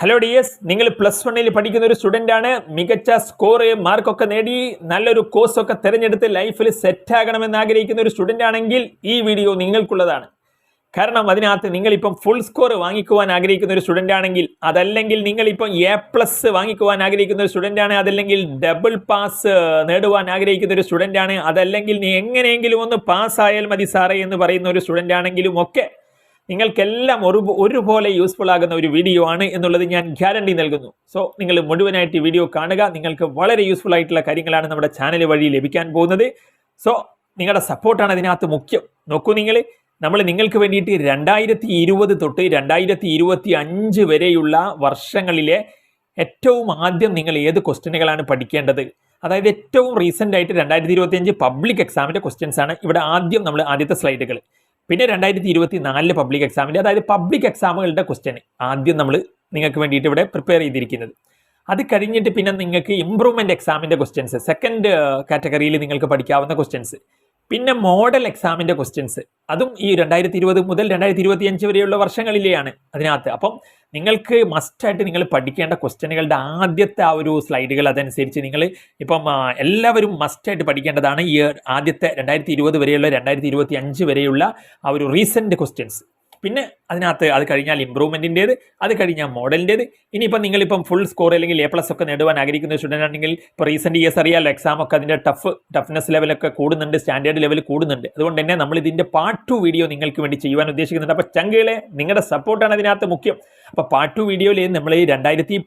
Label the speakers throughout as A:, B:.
A: Hello D S നിങ്ങൾ plus വണ്ണിൽ പഠിക്കുന്ന ഒരു സ്റ്റുഡന്റ് ആണ്. മികച്ച സ്കോർ മാർക്കൊക്കെ നേടി. നല്ലൊരു കോഴ്സൊക്കെ തിരഞ്ഞെടുത്ത് ലൈഫിൽ സെറ്റ് ആകണമെന്ന് ആഗ്രഹിക്കുന്ന ഒരു സ്റ്റുഡന്റ് ആണെങ്കിൽ ഈ വീഡിയോ നിങ്ങൾക്കുള്ളതാണ്. കാരണം അതിനകത്ത് നിങ്ങളിപ്പം ഫുൾ സ്കോർ വാങ്ങിക്കുവാൻ ആഗ്രഹിക്കുന്ന ഒരു സ്റ്റുഡന്റ് ആണെങ്കിൽ അതല്ലെങ്കിൽ നിങ്ങളിപ്പം എ പ്ലസ് വാങ്ങിക്കുവാൻ ആഗ്രഹിക്കുന്ന ഒരു സ്റ്റുഡന്റ് ആണ് അതല്ലെങ്കിൽ ഡബിൾ പാസ് നേടുവാൻ ആഗ്രഹിക്കുന്ന ഒരു സ്റ്റുഡന്റ് ആണ് അതല്ലെങ്കിൽ നീ എങ്ങനെയെങ്കിലും ഒന്ന് പാസ്സായാൽ മതി സാറേ എന്ന് പറയുന്ന ഒരു സ്റ്റുഡന്റ് ആണെങ്കിലും ഒക്കെ നിങ്ങൾക്കെല്ലാം ഒരു ഒരുപോലെ യൂസ്ഫുൾ ആകുന്ന ഒരു വീഡിയോ ആണ് എന്നുള്ളത് ഞാൻ ഗ്യാരണ്ടി നൽകുന്നു. സോ നിങ്ങൾ മുഴുവനായിട്ട് വീഡിയോ കാണുക. നിങ്ങൾക്ക് വളരെ യൂസ്ഫുൾ ആയിട്ടുള്ള കാര്യങ്ങളാണ് നമ്മുടെ ചാനൽ വഴി ലഭിക്കാൻ പോകുന്നത്. സോ നിങ്ങളുടെ സപ്പോർട്ടാണ് അതിനകത്ത് മുഖ്യം. നോക്കൂ നിങ്ങൾ. നമ്മൾ നിങ്ങൾക്ക് വേണ്ടിയിട്ട് രണ്ടായിരത്തി ഇരുപത് തൊട്ട് രണ്ടായിരത്തി ഇരുപത്തി അഞ്ച് വരെയുള്ള വർഷങ്ങളിലെ ഏറ്റവും ആദ്യം നിങ്ങൾ ഏത് ക്വസ്റ്റ്യനുകളാണ് പഠിക്കേണ്ടത്? അതായത് ഏറ്റവും റീസെന്റ് ആയിട്ട് രണ്ടായിരത്തി ഇരുപത്തി അഞ്ച് പബ്ലിക് എക്സാമിന്റെ ക്വസ്റ്റ്യൻസ് ആണ് ഇവിടെ ആദ്യം നമ്മൾ ആദ്യത്തെ സ്ലൈഡുകൾ പിന്നെ രണ്ടായിരത്തി ഇരുപത്തി നാലിലെ പബ്ലിക് എക്സാമിന്റെ അതായത് പബ്ലിക് എക്സാമുകളുടെ ക്വസ്റ്റ്യൻ ആദ്യം നമ്മൾ നിങ്ങൾക്ക് വേണ്ടിയിട്ട് ഇവിടെ പ്രിപ്പയർ ചെയ്തിരിക്കുന്നത്. അത് കഴിഞ്ഞിട്ട് പിന്നെ നിങ്ങൾക്ക് ഇമ്പ്രൂവ്മെന്റ് എക്സാമിന്റെ ക്വസ്റ്റ്യൻസ് സെക്കൻഡ് കാറ്റഗറിയിൽ നിങ്ങൾക്ക് പഠിക്കാവുന്ന ക്വസ്റ്റ്യൻസ് പിന്നെ മോഡൽ എക്സാമിന്റെ ക്വസ്റ്റ്യൻസ് അതും ഈ രണ്ടായിരത്തി ഇരുപത് മുതൽ രണ്ടായിരത്തി ഇരുപത്തി അഞ്ച് വരെയുള്ള വർഷങ്ങളിലെയാണ് അതിനകത്ത്. അപ്പം നിങ്ങൾക്ക് മസ്റ്റായിട്ട് നിങ്ങൾ പഠിക്കേണ്ട ക്വസ്റ്റ്യനുകളുടെ ആദ്യത്തെ ആ ഒരു സ്ലൈഡുകൾ അതനുസരിച്ച് നിങ്ങൾ ഇപ്പം എല്ലാവരും മസ്റ്റായിട്ട് പഠിക്കേണ്ടതാണ് ഈ ആദ്യത്തെ രണ്ടായിരത്തി ഇരുപത് വരെയുള്ള രണ്ടായിരത്തി ഇരുപത്തി അഞ്ച് വരെയുള്ള ആ ഒരു റീസെന്റ് ക്വസ്റ്റ്യൻസ് പിന്നെ അതിനകത്ത് അത് കഴിഞ്ഞാൽ ഇമ്പ്രൂവ്മെന്റിന്റേത് അത് കഴിഞ്ഞാൽ മോഡലിന്റേത് ഇനിയിപ്പം നിങ്ങളിപ്പം ഫുൾ സ്കോർ അല്ലെങ്കിൽ എ പ്ലസ് ഒക്കെ നേടുവാൻ ആഗ്രഹിക്കുന്ന സ്റ്റുഡന്റ് ആണെങ്കിൽ ഇപ്പോൾ റീസെന്റ് ഇയേഴ്സ് അറിയാമല്ലോ എക്സാം ഒക്കെ അതിന്റെ ടഫ് ടഫ്നെസ് ലെവലൊക്കെ കൂടുന്നുണ്ട് സ്റ്റാൻഡേർഡ് ലെവൽ കൂടുന്നുണ്ട്. അതുകൊണ്ട് തന്നെ നമ്മൾ ഇതിന്റെ പാർട്ട് ടു വീഡിയോ നിങ്ങൾക്ക് വേണ്ടി ചെയ്യുവാൻ ഉദ്ദേശിക്കുന്നുണ്ട്. അപ്പോൾ ചങ്കുകളെ നിങ്ങളുടെ സപ്പോർട്ടാണ് അതിനകത്ത് മുഖ്യം. അപ്പോൾ പാർട്ട് ടു വീഡിയോയിൽ നമ്മൾ ഈ രണ്ടായിരത്തി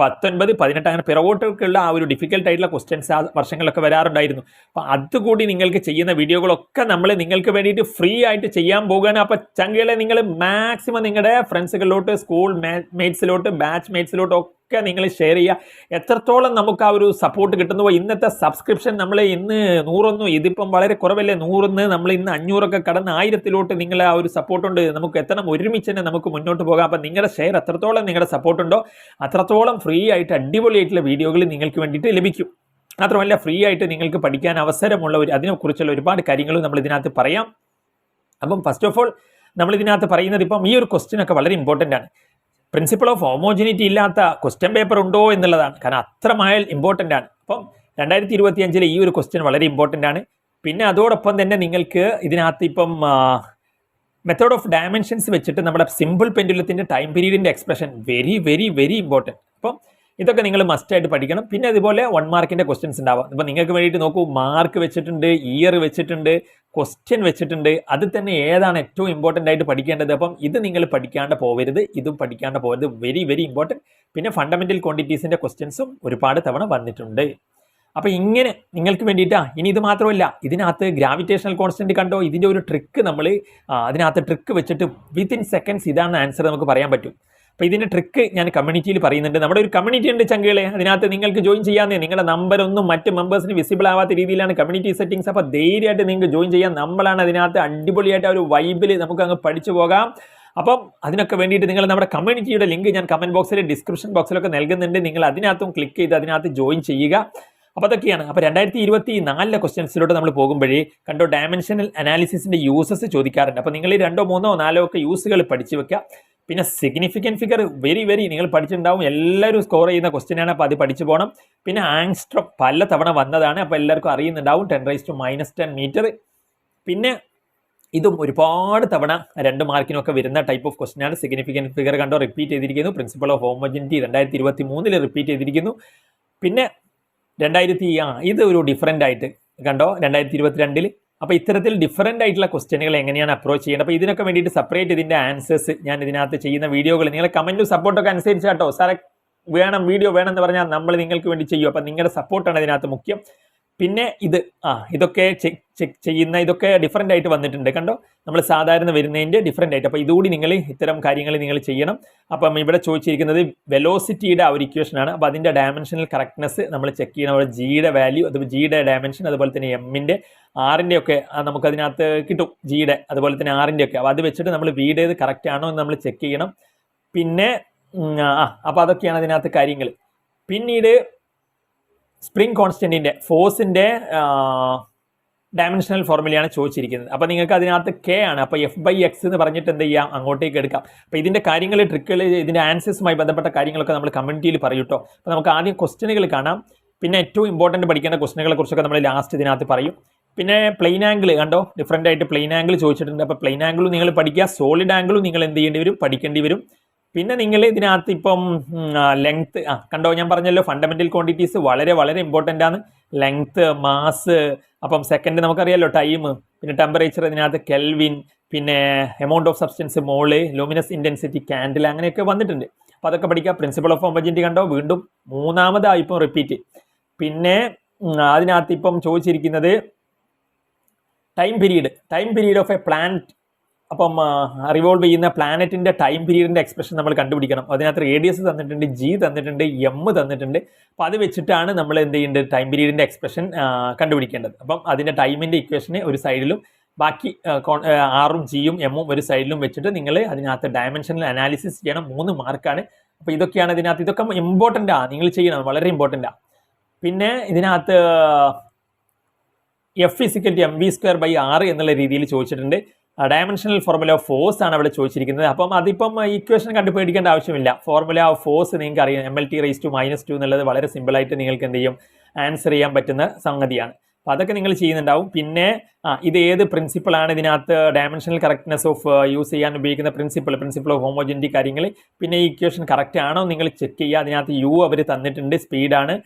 A: പത്തൊൻപത് പതിനെട്ട് അങ്ങനെ പിറകോട്ടൊക്കെയുള്ള ആ ഒരു ഡിഫിക്കൽട്ട് ആയിട്ടുള്ള ക്വസ്റ്റ്യൻസ് ആ വർഷങ്ങളിലൊക്കെ വരാറുണ്ടായിരുന്നു. അപ്പോൾ അതുകൂടി നിങ്ങൾക്ക് ചെയ്യുന്ന വീഡിയോകളൊക്കെ നമ്മൾ നിങ്ങൾക്ക് വേണ്ടിയിട്ട് ഫ്രീ ആയിട്ട് ചെയ്യാൻ പോകുകയാണ് അപ്പോൾ ചങ്കുകളെ നിങ്ങൾ മാക്സിമം നിങ്ങളുടെ ഫ്രണ്ട്സുകളിലോട്ട് സ്കൂൾ മേറ്റ്സിലോട്ട് ബാച്ച് മേറ്റ്സിലോട്ട് ഒക്കെ നിങ്ങൾ ഷെയർ ചെയ്യുക. എത്രത്തോളം നമുക്ക് ആ ഒരു സപ്പോർട്ട് കിട്ടുന്നുവോ ഇന്നത്തെ സബ്സ്ക്രിപ്ഷൻ നമ്മൾ ഇന്ന് നൂറൊന്നും ഇതിപ്പം വളരെ കുറവല്ലേ? നൂറിന്ന് നമ്മൾ ഇന്ന് അഞ്ഞൂറൊക്കെ കടന്ന് ആയിരത്തിലോട്ട് നിങ്ങൾ ആ ഒരു സപ്പോർട്ടുണ്ട് നമുക്ക് എത്തണം. ഒരുമിച്ച് തന്നെ നമുക്ക് മുന്നോട്ട് പോകാം. അപ്പം നിങ്ങളുടെ ഷെയർ എത്രത്തോളം നിങ്ങളുടെ സപ്പോർട്ടുണ്ടോ അത്രത്തോളം ഫ്രീ ആയിട്ട് അടിപൊളിയായിട്ടുള്ള വീഡിയോകൾ നിങ്ങൾക്ക് വേണ്ടിയിട്ട് ലഭിക്കും. മാത്രമല്ല ഫ്രീ ആയിട്ട് നിങ്ങൾക്ക് പഠിക്കാൻ അവസരമുള്ള ഒരു അതിനെക്കുറിച്ചുള്ള ഒരുപാട് കാര്യങ്ങൾ നമ്മൾ ഇതിനകത്ത് പറയാം. അപ്പം ഫസ്റ്റ് ഓഫ് ഓൾ നമ്മൾ ഇതിനകത്ത് പറയുന്നത് ഇപ്പം ഈ ഒരു ക്വസ്റ്റ്യൻ ഒക്കെ വളരെ ഇമ്പോർട്ടന്റ് ആണ്. പ്രിൻസിപ്പിൾ ഓഫ് ഹോമോജിനിറ്റി ഇല്ലാത്ത ക്വസ്റ്റ്യൻ പേപ്പർ ഉണ്ടോ എന്നുള്ളതാണ്. കാരണം അത്രമായാൽ ഇമ്പോർട്ടന്റ് ആണ്. അപ്പം രണ്ടായിരത്തി ഇരുപത്തി അഞ്ചിലെ ഈ ഒരു ക്വസ്റ്റ്യൻ വളരെ ഇമ്പോർട്ടന്റ് ആണ്. പിന്നെ അതോടൊപ്പം തന്നെ നിങ്ങൾക്ക് ഇതിനകത്ത് ഇപ്പം മെത്തേഡ് ഓഫ് ഡയമെൻഷൻസ് വെച്ചിട്ട് നമ്മുടെ സിമ്പിൾ പെൻഡുലത്തിന്റെ time പീരീഡിന്റെ expression very very very important അപ്പം ഇതൊക്കെ നിങ്ങൾ മസ്റ്റായിട്ട് പഠിക്കണം. പിന്നെ അതുപോലെ വൺ മാർക്കിന്റെ ക്വസ്റ്റ്യൻസ് ഉണ്ടാവാം. ഇപ്പം നിങ്ങൾക്ക് വേണ്ടിയിട്ട് നോക്കൂ മാർക്ക് വെച്ചിട്ടുണ്ട് ഇയർ വെച്ചിട്ടുണ്ട് ക്വസ്റ്റ്യൻ വെച്ചിട്ടുണ്ട്. അത് തന്നെ ഏതാണ് ഏറ്റവും ഇമ്പോർട്ടന്റ് ആയിട്ട് പഠിക്കേണ്ടത്? അപ്പം ഇത് നിങ്ങൾ പഠിക്കാണ്ട് പോവരുത് ഇതും പഠിക്കാണ്ട് പോകരുത് വെരി വെരി ഇമ്പോർട്ടന്റ് പിന്നെ ഫണ്ടമെന്റൽ ക്വാണ്ടിറ്റീസിന്റെ ക്വസ്റ്റ്യൻസും ഒരുപാട് തവണ വന്നിട്ടുണ്ട്. അപ്പോൾ ഇങ്ങനെ നിങ്ങൾക്ക് വേണ്ടിയിട്ടാ ഇനി ഇത് മാത്രമല്ല ഇതിനകത്ത് ഗ്രാവിറ്റേഷണൽ കോൺസ്റ്റന്റ് കണ്ടോ? ഇതിന്റെ ഒരു ട്രിക്ക് നമ്മൾ അതിനകത്ത് ട്രിക്ക് വെച്ചിട്ട് വിത്തിൻ സെക്കൻഡ്സ് ഇതാണ് ആൻസർ നമുക്ക് പറയാൻ പറ്റും. അപ്പോൾ ഇതിന്റെ ട്രിക്ക് ഞാൻ കമ്മ്യൂണിറ്റിയിൽ പറയുന്നുണ്ട്. നമ്മുടെ ഒരു കമ്മ്യൂണിറ്റി ഉണ്ട് ചങ്കുകളെ. അതിനകത്ത് നിങ്ങൾക്ക് ജോയിൻ ചെയ്യാമെന്നേ നിങ്ങളുടെ നമ്പർ ഒന്നും മറ്റ് മെമ്പേഴ്സിന് വിസിബിൾ ആവാത്ത രീതിയിലാണ് കമ്മ്യൂണിറ്റി സെറ്റിങ്സ് അപ്പോൾ ധൈര്യമായിട്ട് നിങ്ങൾക്ക് ജോയിൻ ചെയ്യാം. നമ്മളാണ് അതിനകത്ത് അടിപൊളിയായിട്ട് ഒരു വൈബിൽ നമുക്ക് അങ്ങ് പഠിച്ചു പോകാം. അപ്പം അതിനൊക്കെ വേണ്ടിയിട്ട് നിങ്ങൾ നമ്മുടെ കമ്മ്യൂണിറ്റിയുടെ ലിങ്ക് ഞാൻ കമന്റ് ബോക്സിൽ ഡിസ്ക്രിപ്ഷൻ ബോക്സിലൊക്കെ നൽകുന്നുണ്ട്. നിങ്ങൾ അതിനകത്തും ക്ലിക്ക് ചെയ്ത് അതിനകത്ത് ജോയിൻ ചെയ്യുക. അപ്പോൾ അതൊക്കെയാണ്. അപ്പോൾ രണ്ടായിരത്തി ഇരുപത്തി നാലിലെ ക്വസ്റ്റ്യൻസിലോട്ട് നമ്മൾ പോകുമ്പോഴേ കണ്ടോ ഡയമെൻഷനൽ അനാലിസിസിന്റെ യൂസസ് ചോദിക്കാറുണ്ട്. അപ്പോൾ നിങ്ങൾ ഈ രണ്ടോ മൂന്നോ നാലോ ഒക്കെ യൂസുകൾ പഠിച്ചു വെക്കുക. പിന്നെ സിഗ്നിഫിക്കന്റ് ഫിഗർ വെരി വെരി നിങ്ങൾ പഠിച്ചിട്ടുണ്ടാവും. എല്ലാവരും സ്കോർ ചെയ്യുന്ന ക്വസ്റ്റിനാണ് അപ്പോൾ അത് പഠിച്ചു പോകണം പിന്നെ ആങ്സ്ട്രോ പല തവണ വന്നതാണ്. അപ്പോൾ എല്ലാവർക്കും അറിയുന്നുണ്ടാവും. Ten raise to minus ten metre പിന്നെ ഇതും ഒരുപാട് തവണ രണ്ട് മാർക്കിനൊക്കെ വരുന്ന ടൈപ്പ് ഓഫ് ക്വസ്റ്റ്യൻ ആണ്. സിഗ്നിഫിക്കന്റ് ഫിഗർ കണ്ടോ? റിപ്പീറ്റ് ചെയ്തിരിക്കുന്നു. പ്രിൻസിപ്പൾ ഓഫ് ഹോമോജിനിറ്റി രണ്ടായിരത്തി ഇരുപത്തി മൂന്നിൽ റിപ്പീറ്റ് ചെയ്തിരിക്കുന്നു. പിന്നെ രണ്ടായിരത്തി ആ ഇത് ഒരു ഡിഫറെന്റ് ആയിട്ട് കണ്ടോ? രണ്ടായിരത്തി ഇരുപത്തിരണ്ടിൽ അപ്പോൾ ഇത്തരത്തിൽ ഡിഫറന്റ് ആയിട്ടുള്ള ക്വസ്റ്റ്യനുകൾ എങ്ങനെയാണ് അപ്രോച്ച് ചെയ്യേണ്ടത് അപ്പോൾ ഇതിനൊക്കെ വേണ്ടിയിട്ട് സെപ്പറേറ്റ് ഇതിന്റെ ആൻസേഴ്സ് ഞാൻ ഇതിനകത്ത് ചെയ്യുന്ന വീഡിയോകൾ നിങ്ങളെ കമന്റും സപ്പോർട്ടൊക്കെ അനുസരിച്ച് കേട്ടോ സാറെ വേണം വീഡിയോ വേണം എന്ന് പറഞ്ഞാൽ നമ്മൾ നിങ്ങൾക്ക് വേണ്ടി ചെയ്യും. അപ്പോൾ നിങ്ങളുടെ സപ്പോർട്ടാണ് ഇതിനകത്ത് മുഖ്യം. പിന്നെ ഇത് ആ ഇതൊക്കെ ചെക്ക് ചെയ്യുന്ന ഇതൊക്കെ ഡിഫറെന്റ് ആയിട്ട് വന്നിട്ടുണ്ട്. കണ്ടോ? നമ്മൾ സാധാരണ വരുന്നതിന്റെ ഡിഫറെന്റ് ആയിട്ട്. അപ്പോൾ ഇതുകൂടി നിങ്ങൾ ഇത്തരം കാര്യങ്ങൾ നിങ്ങൾ ചെയ്യണം. അപ്പം ഇവിടെ ചോദിച്ചിരിക്കുന്നത് വെലോസിറ്റിയുടെ ആ ഒരു ഇക്വേഷനാണ് അപ്പോൾ അതിന്റെ ഡയമെൻഷനൽ കറക്റ്റ്നെസ് നമ്മൾ ചെക്ക് ചെയ്യണം. അവിടെ ജിയുടെ വാല്യൂ അത് ജിയുടെ ഡയമെൻഷൻ അതുപോലെ തന്നെ എമ്മിന്റെ ആറിന്റെ ഒക്കെ നമുക്കതിനകത്ത് കിട്ടും. ജിയുടെ അതുപോലെ തന്നെ ആറിന്റെ ഒക്കെ. അപ്പോൾ അത് വെച്ചിട്ട് നമ്മൾ വീടേത് കറക്റ്റ് ആണോ എന്ന് നമ്മൾ ചെക്ക് ചെയ്യണം. പിന്നെ ആ അപ്പോൾ അതൊക്കെയാണ് അതിനകത്ത് കാര്യങ്ങൾ പിന്നീട് സ്പ്രിംഗ് കോൺസ്റ്റന്റിന്റെ ഫോഴ്സിന്റെ ഡയമെൻഷണൽ ഫോർമുലയാണ് ചോദിച്ചിരിക്കുന്നത്. അപ്പോൾ നിങ്ങൾക്ക് അതിനകത്ത് കെ ആണ്. അപ്പോൾ എഫ് ബൈ എക്സ് എന്ന് പറഞ്ഞിട്ട് എന്ത് ചെയ്യാം? അങ്ങോട്ടേക്ക് എടുക്കാം. അപ്പോൾ ഇതിന്റെ കാര്യങ്ങൾ ട്രിക്കുകൾ ഇതിന്റെ ആൻസേഴ്സുമായി ബന്ധപ്പെട്ട കാര്യങ്ങളൊക്കെ നമ്മൾ കമ്മ്യൂണിറ്റിയിൽ പറയൂട്ടോ അപ്പോൾ നമുക്ക് ആദ്യം ക്വസ്റ്റ്യനുകൾ കാണാം. പിന്നെ ഏറ്റവും ഇമ്പോർട്ടന്റ് പഠിക്കേണ്ട ക്വസ്റ്റ്യനുകളെ കുറിച്ചൊക്കെ നമ്മൾ ലാസ്റ്റ് ഇതിനകത്ത് പറയും. പിന്നെ പ്ലെയിൻ ആംഗിൾ കണ്ടോ? ഡിഫറെന്റ് ആയിട്ട് പ്ലെയിൻ ആംഗിൾ ചോദിച്ചിട്ടുണ്ട്. അപ്പോൾ പ്ലെയിൻ ആംഗിളും നിങ്ങൾ പഠിക്കുക. സോളിഡ് ആംഗിളും നിങ്ങൾ എന്ത് ചെയ്യേണ്ടി വരും? പഠിക്കേണ്ടി വരും. പിന്നെ നിങ്ങൾ ഇതിനകത്ത് ഇപ്പം ലെങ്ത് ആ കണ്ടോ ഞാൻ പറഞ്ഞല്ലോ ഫണ്ടമെന്റൽ ക്വാണ്ടിറ്റീസ് വളരെ വളരെ ഇമ്പോർട്ടന്റ് ആണ്. ലെങ്ത് മാസ് അപ്പം സെക്കൻഡ് നമുക്കറിയാലോ ടൈം പിന്നെ ടെമ്പറേച്ചർ ഇതിനകത്ത് കെൽവിൻ പിന്നെ amount of substance mole luminous intensity candle അങ്ങനെയൊക്കെ വന്നിട്ടുണ്ട്. അപ്പോൾ അതൊക്കെ പഠിക്കുക പ്രിൻസിപ്പൾ ഓഫ് ഹോമജന്റി കണ്ടോ? വീണ്ടും മൂന്നാമതായി ഇപ്പം റിപ്പീറ്റ് പിന്നെ അതിനകത്ത് ഇപ്പം ചോദിച്ചിരിക്കുന്നത് time period time period of a planet അപ്പം റിവോൾവ് ചെയ്യുന്ന പ്ലാനറ്റിന്റെ ടൈം പീരീഡിന്റെ എക്സ്പ്രഷൻ നമ്മൾ കണ്ടുപിടിക്കണം. അതിനകത്ത് റേഡിയസ് തന്നിട്ടുണ്ട് ജി തന്നിട്ടുണ്ട് എം തന്നിട്ടുണ്ട്. അപ്പോൾ അത് വെച്ചിട്ടാണ് നമ്മൾ എന്ത് ചെയ്യേണ്ടത്? ടൈം പീരീഡിന്റെ എക്സ്പ്രഷൻ കണ്ടുപിടിക്കേണ്ടത്. അപ്പം അതിന്റെ ടൈമിന്റെ ഇക്വേഷനെ ഒരു സൈഡിലും ബാക്കി ആറും ജിയും എമ്മും ഒരു സൈഡിലും വെച്ചിട്ട് നിങ്ങൾ അതിനകത്ത് ഡയമെൻഷനൽ അനാലിസിസ് ചെയ്യണം. മൂന്ന് മാർക്കാണ് അപ്പോൾ ഇതൊക്കെയാണ് ഇതിനകത്ത്. ഇതൊക്കെ ഇമ്പോർട്ടന്റ് ആണ് നിങ്ങൾ ചെയ്യണം. വളരെ ഇമ്പോർട്ടന്റ് ആണ് പിന്നെ ഇതിനകത്ത് F is equal M V square by ആറ് എന്നുള്ള രീതിയിൽ ചോദിച്ചിട്ടുണ്ട്. ഡയമെൻഷണൽ ഫോർമുല ഓഫ് ഫോഴ്സ് ആണ് അവിടെ ചോദിച്ചിരിക്കുന്നത്. അപ്പം അതിപ്പം ഇക്വേഷൻ കണ്ടുപിടിക്കേണ്ട ആവശ്യമില്ല. ഫോർമുല ഓഫ് ഫോഴ്സ് നിങ്ങൾക്ക് അറിയാം M L T raise to minus two എന്നുള്ളത് വളരെ സിമ്പിളായിട്ട് നിങ്ങൾക്ക് എന്ത് ചെയ്യും? ആൻസർ ചെയ്യാൻ പറ്റുന്ന സംഗതിയാണ്. അപ്പോൾ അതൊക്കെ നിങ്ങൾ ചെയ്യുന്നുണ്ടാവും. പിന്നെ ആ ഇത് ഏത് പ്രിൻസിപ്പിളാണ് ഇതിനകത്ത് ഡയമെൻഷണൽ കറക്റ്റ്നെസ് ഓഫ് യൂസ് ചെയ്യാൻ ഉപയോഗിക്കുന്ന പ്രിൻസിപ്പിൾ പ്രിൻസിപ്പിൾ ഓഫ് ഹോമോജന്റി കാര്യങ്ങൾ പിന്നെ ഈ ഇക്വേഷൻ കറക്റ്റ് ആണോ നിങ്ങൾ ചെക്ക് ചെയ്യുക. അതിനകത്ത് യു അവർ തന്നിട്ടുണ്ട്. സ്പീഡാണ്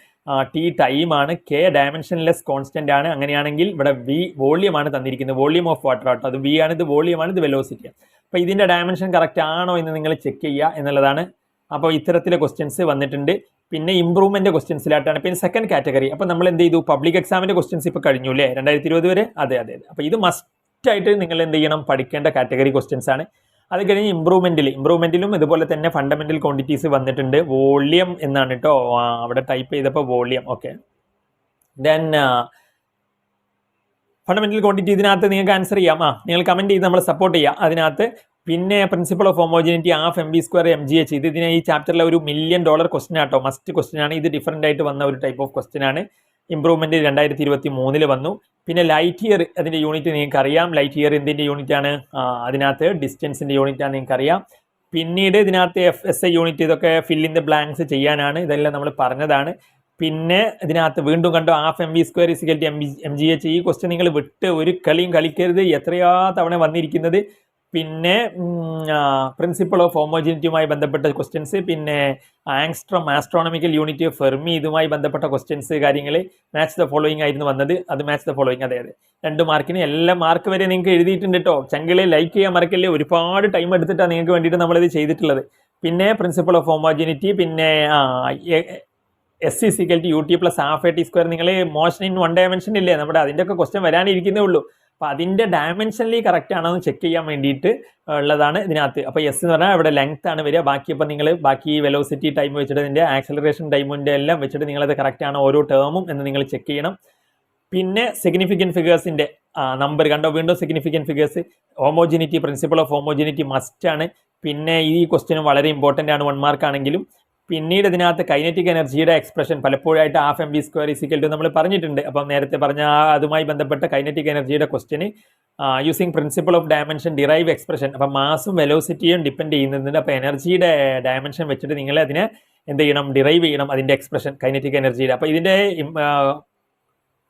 A: ടി ടൈമാണ് കെ ഡയമെൻഷൻലെസ് കോൺസ്റ്റന്റ് ആണ്. അങ്ങനെയാണെങ്കിൽ ഇവിടെ വി വോളിയം ആണ് തന്നിരിക്കുന്നത്. വോളിയം ഓഫ് വാട്ടർ ആട്ടോ. അത് വി ആണ് ഇത് വോളിയം ആണ്. ഇത് വെലോസിറ്റി അപ്പോൾ ഇതിന്റെ ഡയമെൻഷൻ കറക്റ്റ് ആണോ എന്ന് നിങ്ങൾ ചെക്ക് ചെയ്യുക എന്നുള്ളതാണ് അപ്പോൾ ഇത്തരത്തിലെ ക്വസ്റ്റ്യൻസ് വന്നിട്ടുണ്ട്. പിന്നെ ഇമ്പ്രൂവ്മെന്റ് ക്വസ്റ്റ്യൻസിലായിട്ടാണ് പിന്നെ സെക്കൻഡ് കാറ്റഗറി അപ്പോൾ നമ്മൾ എന്ത് ചെയ്തു? പബ്ലിക് എക്സാമിന്റെ ക്വസ്റ്റ്യൻസ് ഇപ്പോൾ കഴിഞ്ഞു അല്ലേ? രണ്ടായിരത്തി ഇരുപത് വരെ? അതെ അതെ അപ്പോൾ ഇത് മസ്റ്റായിട്ട് നിങ്ങൾ എന്ത് ചെയ്യണം? പഠിക്കേണ്ട കാറ്റഗറി ക്വസ്റ്റ്യൻസ് ആണ്. അത് കഴിഞ്ഞ് ഇമ്പ്രൂവ്മെന്റിൽ ഇമ്പ്രൂവ്മെന്റിലും ഇതുപോലെ തന്നെ ഫണ്ടമെന്റൽ ക്വാണ്ടിറ്റീസ് വന്നിട്ടുണ്ട്. വോളിയം എന്നാണ് കേട്ടോ. അവിടെ ടൈപ്പ് ചെയ്തപ്പോൾ volume okay then fundamental quantity ഇതിനകത്ത് നിങ്ങൾക്ക് ആൻസർ ചെയ്യാം. ആ നിങ്ങൾ കമന്റ് ചെയ്ത് നമ്മൾ സപ്പോർട്ട് ചെയ്യാം. അതിനകത്ത് പിന്നെ principle of homogeneity half M B square M G H ഇത് ഇതിനെ ഈ ചാപ്റ്ററിലെ ഒരു മില്യൺ ഡോളർ ക്വസ്റ്റൻ ആട്ടോ. മസ്റ്റ് ക്വസ്റ്റൻ ആണ്. ഇത് ഡിഫറെന്റ് ആയിട്ട് വന്ന ഒരു ടൈപ്പ് ഓഫ് ക്വസ്റ്റൻ ആണ്. ഇംപ്രൂവ്മെന്റ് രണ്ടായിരത്തി ഇരുപത്തി മൂന്നിൽ വന്നു. പിന്നെ ലൈറ്റ് ഇയർ അതിന്റെ യൂണിറ്റ് നിങ്ങൾക്ക് അറിയാം ലൈറ്റ് ഇയർ എന്തിന്റെ യൂണിറ്റ് ആണ്? ആ, അതിനകത്ത് ഡിസ്റ്റൻസിന്റെ യൂണിറ്റ് ആണ് നിങ്ങൾക്ക് അറിയാം പിന്നീട് ഇതിനകത്ത് എഫ് എസ് ഐ യൂണിറ്റ് ഇതൊക്കെ ഫിൽ ഇൻ ദ ബ്ലാങ്ക്സ് ചെയ്യാനാണ്. ഇതെല്ലാം നമ്മൾ പറഞ്ഞതാണ്. പിന്നെ ഇതിനകത്ത് വീണ്ടും കണ്ടു? Half M B square is equal M B M G H ഈ ക്വസ്റ്റ്യൻ നിങ്ങൾ വിട്ട് ഒരു കളിയും കളിക്കരുത്. എത്രയാ തവണ വന്നിരിക്കുന്നത്. പിന്നെ പ്രിൻസിപ്പിൾ ഓഫ് ഹോമോജിനിറ്റിയുമായി ബന്ധപ്പെട്ട ക്വസ്റ്റ്യൻസ് പിന്നെ ആങ്സ്ട്രം ആസ്ട്രോണമിക്കൽ യൂണിറ്റ് ഫെർമി ഇതുമായി ബന്ധപ്പെട്ട ക്വസ്റ്റ്യൻസ് കാര്യങ്ങൾ മാച്ച് ദ ഫോളോയിങ് ആയിരുന്നു വന്നത്. അത് മാച്ച് ദ ഫോളോയിങ് അതെ അതെ. രണ്ട് മാർക്കിന് എല്ലാ മാർക്ക് വരെ നിങ്ങൾക്ക് എഴുതിയിട്ടുണ്ട് കേട്ടോ ചങ്കിളെ ലൈക്ക് ചെയ്യാൻ മറക്കല്ലേ? ഒരുപാട് ടൈം എടുത്തിട്ടാണ് നിങ്ങൾക്ക് വേണ്ടിയിട്ട് നമ്മളിത് ചെയ്തിട്ടുള്ളത്. പിന്നെ പ്രിൻസിപ്പിൾ ഓഫ് ഹോമോജിനിറ്റി പിന്നെ S C is equal T U T plus half A T square നിങ്ങൾ മോഷൻ ഇൻ വൺ ഡയമെൻഷൻ ഇല്ലേ? നമ്മുടെ അതിന്റെയൊക്കെ ക്വസ്റ്റ്യൻ വരാനിരിക്കുന്നേ ഉള്ളൂ. അപ്പോൾ അതിന്റെ ഡയമെൻഷനിൽ കറക്റ്റ് ആണോ എന്ന് ചെക്ക് ചെയ്യാൻ വേണ്ടിയിട്ട് ഉള്ളതാണ് ഇതിനകത്ത്. അപ്പോൾ എസ് എന്ന് പറഞ്ഞാൽ ഇവിടെ ലെങ്ത് ആണ് വരിക. ബാക്കി ഇപ്പോൾ നിങ്ങൾ ബാക്കി വെലോസിറ്റി ടൈം വെച്ചിട്ട് ഇതിന്റെ ആക്സലറേഷൻ ടൈമിന്റെ എല്ലാം വെച്ചിട്ട് നിങ്ങളത് കറക്റ്റ് ആണോ ഓരോ ടേമും എന്ന് നിങ്ങൾ ചെക്ക് ചെയ്യണം. പിന്നെ സിഗ്നിഫിക്കന്റ് ഫിഗേഴ്സിന്റെ നമ്പർ കണ്ടോ? വീണ്ടും significant figures homogeneity principle of homogeneity must ആണ്. പിന്നെ ഈ ക്വസ്റ്റ്യനും വളരെ ഇമ്പോർട്ടന്റ് ആണ്. വൺ മാർക്ക് ആണെങ്കിലും പിന്നീട് ഇതിനകത്ത് കൈനറ്റിക് എനർജിയുടെ എക്സ്പ്രഷൻ പലപ്പോഴായിട്ട് half M B square is equal to നമ്മൾ പറഞ്ഞിട്ടുണ്ട്. അപ്പം നേരത്തെ പറഞ്ഞ അതുമായി ബന്ധപ്പെട്ട കൈനറ്റിക് എനർജിയുടെ question using principle of dimension derive expression അപ്പം മാസും വെലോസിറ്റിയും ഡിപ്പെൻഡ് ചെയ്യുന്നുണ്ട് അപ്പോൾ എനർജിയുടെ ഡയമെൻഷൻ വെച്ചിട്ട് നിങ്ങൾ അതിനെ എന്ത് ചെയ്യണം ഡിറൈവ് ചെയ്യണം അതിന്റെ എക്സ്പ്രഷൻ കൈനറ്റിക് എനർജിയുടെ അപ്പോൾ ഇതിന്റെ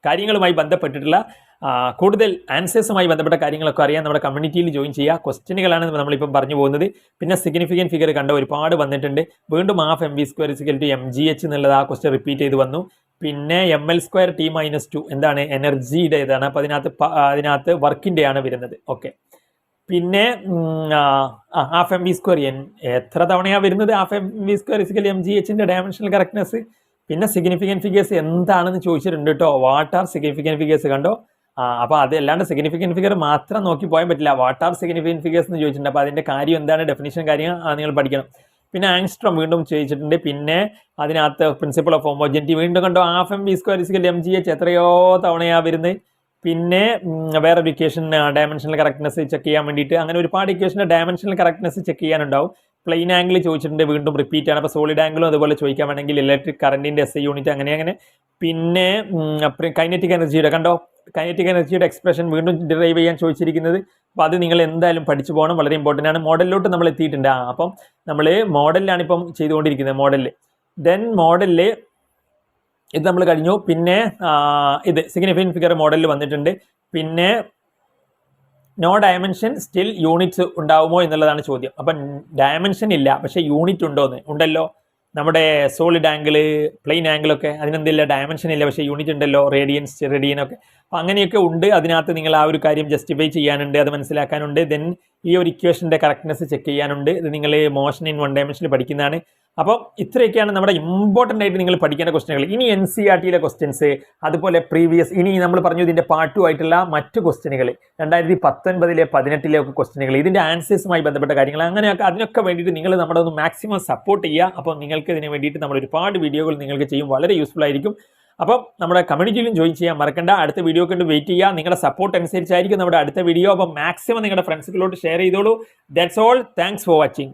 A: കാര്യങ്ങളുമായി ബന്ധപ്പെട്ടിട്ടുള്ള കൂടുതൽ ആൻസേഴ്സുമായി ബന്ധപ്പെട്ട കാര്യങ്ങളൊക്കെ അറിയാൻ നമ്മുടെ കമ്മ്യൂണിറ്റിയിൽ ജോയിൻ ചെയ്യുക. ക്വസ്റ്റ്യനുകളാണ് നമ്മളിപ്പം പറഞ്ഞു പോകുന്നത്. പിന്നെ സിഗ്നിഫിക്കന്റ് ഫിഗർ കണ്ട ഒരുപാട് വന്നിട്ടുണ്ട്. വീണ്ടും half M B square is equal to M G H എന്നുള്ളത് ആ ക്വസ്റ്റ്യൻ റിപ്പീറ്റ് ചെയ്ത് വന്നു. പിന്നെ M L square T minus two എന്താണ്? എനർജിയുടെ ഇതാണ് അപ്പോൾ അതിനകത്ത് അതിനകത്ത് വർക്കിന്റെ ആണ് വരുന്നത്. ഓക്കെ പിന്നെ half M B square N എത്ര തവണയാണ് വരുന്നത്? Half M B square is equal M G എച്ചിന്റെ dimensional correctness പിന്നെ സിഗ്നിഫിക്കന്റ് ഫിഗേഴ്സ് എന്താണെന്ന് ചോദിച്ചിട്ടുണ്ട് കേട്ടോ വാട്ട് ആർ സിഗ്നിഫിക്കന്റ് ഫിഗേഴ്സ് കണ്ടോ? അപ്പോൾ അത് അല്ലാണ്ട് സിഗ്നിഫിക്കന്റ് ഫിഗർ മാത്രം നോക്കി പോയാൻ പറ്റില്ല. വാട്ട് ആർ സിഗ്നിഫിക്കന്റ് ഫിഗേഴ്സ് എന്ന് ചോദിച്ചിട്ടുണ്ട്. അപ്പോൾ അതിന്റെ കാര്യം എന്താണ്? ഡെഫിനേഷൻ കാര്യം നിങ്ങൾ പഠിക്കണം. പിന്നെ ആങ്സ്ട്രോം വീണ്ടും ചോദിച്ചിട്ടുണ്ട്. പിന്നെ അതിനകത്ത് പ്രിൻസിപ്പിൾ ഓഫ് ഹോമോജന്റി വീണ്ടും കണ്ടോ? Half M B square M G H എത്രയോ തവണയാണ് വരുന്നത് പിന്നെ വേറെ ഒരു ഇക്വേഷൻ ഡയമെൻഷണൽ കറക്റ്റ്നെസ് ചെക്ക് ചെയ്യാൻ വേണ്ടിയിട്ട് അങ്ങനെ ഒരുപാട് ഇക്വേഷന്റെ ഡയമെൻഷണൽ കറക്റ്റ്നെസ് ചെക്ക് ചെയ്യാനുണ്ടാവും. പ്ലെയിൻ ആംഗിൾ ചോദിച്ചിട്ടുണ്ട് വീണ്ടും റിപ്പീറ്റ് ആണ്. അപ്പോൾ സോളിഡ് ആംഗിളും അതുപോലെ ചോദിക്കാൻ വേണമെങ്കിൽ ഇലക്ട്രിക് കറണ്ടിന്റെ എസ് യൂണിറ്റ് അങ്ങനെ അങ്ങനെ. പിന്നെ കൈനറ്റിക് എനർജിയുടെ കണ്ടോ? കൈനറ്റിക് എനർജിയുടെ എക്സ്പ്രഷൻ വീണ്ടും ഡിറൈവ് ചെയ്യാൻ ചോദിച്ചിരിക്കുന്നത്. അപ്പോൾ അത് നിങ്ങൾ എന്തായാലും പഠിച്ചു പോകണം. വളരെ ഇമ്പോർട്ടന്റ് ആണ്. മോഡലിലോട്ട് നമ്മൾ എത്തിയിട്ടുണ്ട്. ആ അപ്പം നമ്മൾ മോഡലിലാണ് ഇപ്പം ചെയ്തുകൊണ്ടിരിക്കുന്നത് മോഡലിൽ ദെൻ മോഡലിൽ ഇത് നമ്മൾ കഴിഞ്ഞു. പിന്നെ ഇത് സിഗ്നിഫിക്കൻ ഫിഗർ മോഡലിൽ വന്നിട്ടുണ്ട്. പിന്നെ നോ ഡയമെൻഷൻ സ്റ്റിൽ യൂണിറ്റ്സ് ഉണ്ടാവുമോ എന്നുള്ളതാണ് ചോദ്യം. അപ്പം ഡയമെൻഷൻ ഇല്ല പക്ഷേ യൂണിറ്റ് ഉണ്ടോ എന്ന് ഉണ്ടല്ലോ. നമ്മുടെ സോളിഡ് ആംഗിൾ പ്ലെയിൻ ആംഗിളൊക്കെ അതിനെന്തില്ല? ഡയമെൻഷൻ ഇല്ല പക്ഷേ യൂണിറ്റ് ഉണ്ടല്ലോ. റേഡിയൻസ് റേഡിയൻ ഒക്കെ അപ്പം അങ്ങനെയൊക്കെ ഉണ്ട്. അതിനകത്ത് നിങ്ങൾ ആ ഒരു കാര്യം ജസ്റ്റിഫൈ ചെയ്യാനുണ്ട് അത് മനസ്സിലാക്കാനുണ്ട്. ദെൻ ഈ ഒരു ഇക്വേഷന്റെ കറക്റ്റ്നെസ് ചെക്ക് ചെയ്യാനുണ്ട്. ഇത് നിങ്ങൾ മോഷൻ ഇൻ വൺ ഡയമെൻഷനിൽ പഠിക്കുന്നതാണ്. അപ്പോൾ ഇത്രയൊക്കെയാണ് നമ്മുടെ ഇമ്പോർട്ടന്റ് ആയിട്ട് നിങ്ങൾ പഠിക്കേണ്ട ക്വസ്റ്റ്യനുകൾ ഇനി എൻ സി ആർ ടിയിലെ ക്വസ്റ്റ്യൻസ് അതുപോലെ പ്രീവിയസ് ഇനി നമ്മൾ പറഞ്ഞു ഇതിന്റെ പാർട്ട് ആയിട്ടുള്ള മറ്റ് ക്വസ്റ്റ്യനുകൾ രണ്ടായിരത്തി പത്തൊൻപതിലെ പതിനെട്ടിലെ ഒക്കെ ക്വസ്റ്റ്യനുകൾ ഇതിന്റെ ആൻസേഴ്സുമായി ബന്ധപ്പെട്ട കാര്യങ്ങൾ. അങ്ങനെയൊക്കെ അതിനൊക്കെ വേണ്ടിയിട്ട് നിങ്ങൾ നമ്മുടെ ഒന്ന് മാക്സിമം സപ്പോർട്ട് ചെയ്യുക. അപ്പോൾ നിങ്ങൾക്ക് ഇതിന് വേണ്ടിയിട്ട് നമ്മൾ ഒരുപാട് വീഡിയോകൾ നിങ്ങൾക്ക് ചെയ്യും. വളരെ യൂസ്ഫുൾ ആയിരിക്കും. അപ്പം നമ്മുടെ കമ്മ്യൂണിറ്റിയിലും ജോയിൻ ചെയ്യാൻ മറക്കണ്ട. അടുത്ത വീഡിയോ കണ്ട് വെയിറ്റ് ചെയ്യുക നിങ്ങളുടെ സപ്പോർട്ട് അനുസരിച്ചായിരിക്കും നമ്മുടെ അടുത്ത വീഡിയോ അപ്പം മാക്സിമം നിങ്ങളുടെ ഫ്രണ്ട്സുകളോട് ഷെയർ ചെയ്തോളൂ. That's all thanks for watching